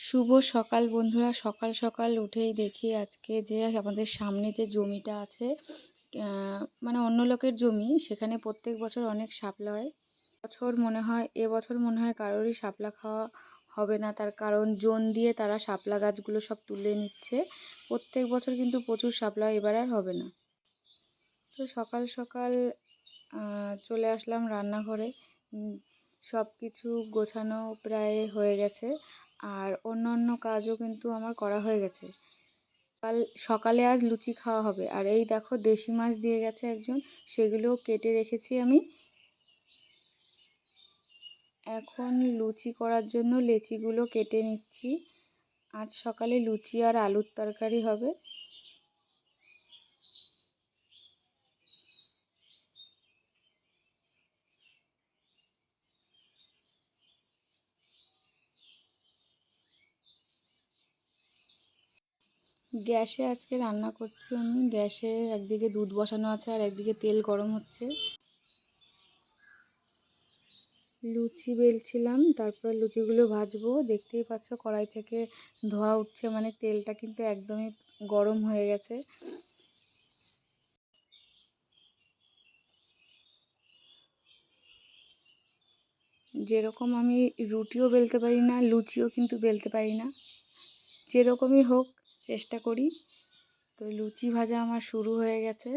শুভ সকাল বন্ধুরা। সকাল সকাল উঠেই দেখি আজকে যে আমাদের সামনে যে জমিটা আছে মানে অন্য লোকের জমি সেখানে প্রত্যেক বছর অনেক শাপলা হয়। বছর মনে হয় এবছর মনে হয় কারোরই শাপলা খাওয়া হবে না। তার কারণ জোন দিয়ে তারা শাপলা গাছগুলো সব তুলে নিচ্ছে। প্রত্যেক বছর কিন্তু প্রচুর হয়, এবার আর হবে না। তো সকাল সকাল চলে আসলাম রান্নাঘরে। সব কিছু গোছানো প্রায় হয়ে গেছে। আর অন্য অন্য কাজও কিন্তু আমার করা হয়ে গেছে। কাল, সকালে আজ লুচি খাওয়া হবে। আর এই দেখো, দেশি মাছ দিয়ে গেছে একজন। সেগুলোও কেটে রেখেছি আমি। এখন লুচি করার জন্য লেচিগুলো কেটে নিচ্ছি। আজ সকালে লুচি আর আলুর তরকারি হবে। গ্যাসে আজকে রান্না করছি আমি। গ্যাসে একদিকে দুধ বসানো আছে আর একদিকে তেল গরম হচ্ছে। লুচি বেলছিলাম, তারপর লুচিগুলো ভাজবো। দেখতেই পাচ্ছ কড়াই থেকে ধোয়া উঠছে মানে তেলটা কিন্তু একদমই গরম হয়ে গেছে। যেরকম আমি রুটিও বেলতে পারি না, লুচিও কিন্তু বেলতে পারি না। যেরকমই হোক চেষ্টা করি। তো লুচি ভাজা আমার শুরু হয়ে গেছে।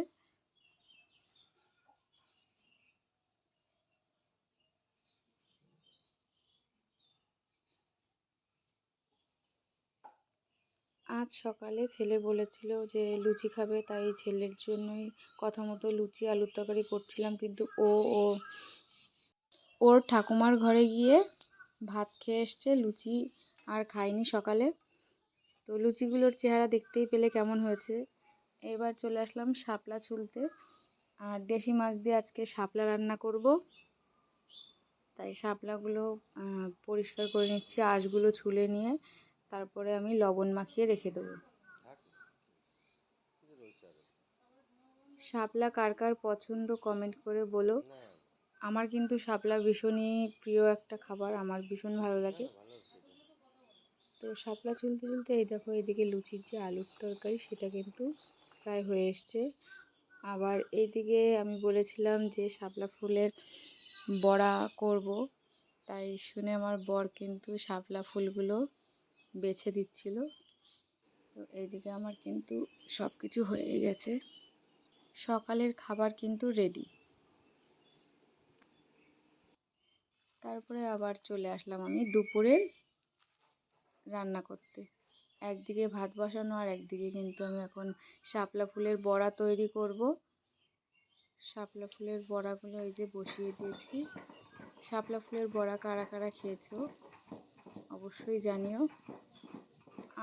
আজ সকালে ছেলে বলেছিল যে লুচি খাবে, তাই ছেলের জন্যই কথা মতো লুচি আলুর তরকারি করছিলাম, কিন্তু ও ও, ওর ঠাকুমার ঘরে গিয়ে ভাত খেয়ে এসছে, লুচি আর খায়নি সকালে। তো লুচিগুলোর চেহারা দেখতেই পেলে কেমন হয়েছে। এবার চলে আসলাম শাপলা ছুলতে। আর দেশি মাছ দিয়ে আজকে শাপলা রান্না করব। তাই শাপলাগুলো পরিষ্কার করে নিচ্ছি আঁশগুলো ছুলে নিয়ে। তারপরে আমি লবণ মাখিয়ে রেখে দেবো। শাপলা কার কার পছন্দ কমেন্ট করে বলো। আমার কিন্তু শাপলা ভীষণই প্রিয় একটা খাবার আমার ভীষণ ভালো লাগে। তো শাপলা চুলতে চুলতে এই দেখো এদিকে লুচির যে আলুর তরকারি সেটা কিন্তু প্রায় হয়ে এসছে। আবার এইদিকে আমি বলেছিলাম যে শাপলা ফুলের বড়া করব, তাই শুনে আমার বর কিন্তু শাপলা ফুলগুলো বেছে দিচ্ছিল। তো এইদিকে আমার কিন্তু সব কিছু হয়ে গেছে। সকালের খাবার কিন্তু রেডি তারপরে আবার চলে আসলাম আমি দুপুরের রান্না করতে। একদিকে ভাত বসানো আর একদিকে কিন্তু আমি এখন শাপলা ফুলের বড়া তৈরি করব। শাপলা ফুলের বড়াগুলো এই যে বসিয়ে দিয়েছি। শাপলা ফুলের বড়া কারা কারা খেয়েছো অবশ্যই জানিও।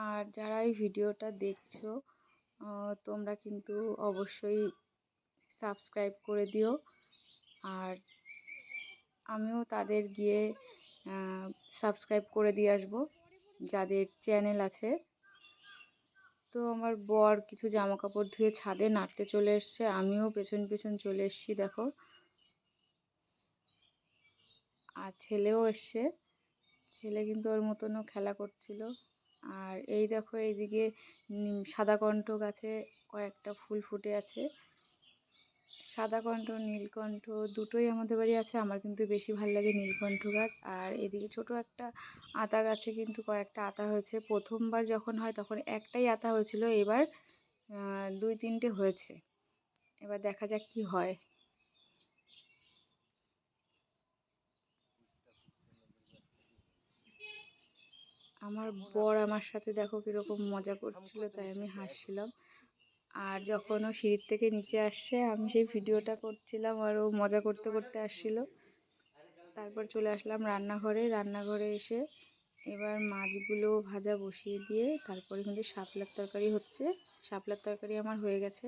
আর যারা এই ভিডিওটা দেখছ তোমরা কিন্তু অবশ্যই সাবস্ক্রাইব করে দিও। আর আমিও তাদের গিয়ে সাবস্ক্রাইব করে দিয়ে আসব। যাদের চ্যানেল আছে। তো আমার বর কিছু জামা কাপড় ধুয়ে ছাদে নাড়তে চলে এসছে। আমিও পেছন পেছন চলে এসছি, দেখো। আর ছেলেও এসছে। ছেলে কিন্তু ওর মতনও খেলা করছিল। আর এই দেখো, এইদিকে সাদা কণ্ঠ গাছে কয়েকটা ফুল ফুটে আছে। সাদা কণ্ঠ নীলকণ্ঠ দুটোই আমাদের বাড়ি আছে। আমার কিন্তু বেশি ভালো লাগে নীলকণ্ঠ গাছ। আর এদিকে ছোট একটা আতা গাছে কিন্তু কয়েকটা আতা হয়েছে। প্রথমবার যখন হয় তখন একটাই আতা হয়েছিল। এবার দুই তিনটে হয়েছে। এবার দেখা যাক কি হয়। আমার বর আমার সাথে দেখো কীরকম মজা করছিল, তাই আমি হাসছিলাম। আর যখন ও সিঁড়ির থেকে নিচে আসছে আমি সেই ভিডিওটা করছিলাম আর ও মজা করতে করতে আসছিল। তারপর চলে আসলাম রান্নাঘরে। রান্নাঘরে এসে এবার মাছগুলো ভাজা বসিয়ে দিয়ে তারপরে কিন্তু শাপলার তরকারি হচ্ছে। শাপলার তরকারি আমার হয়ে গেছে।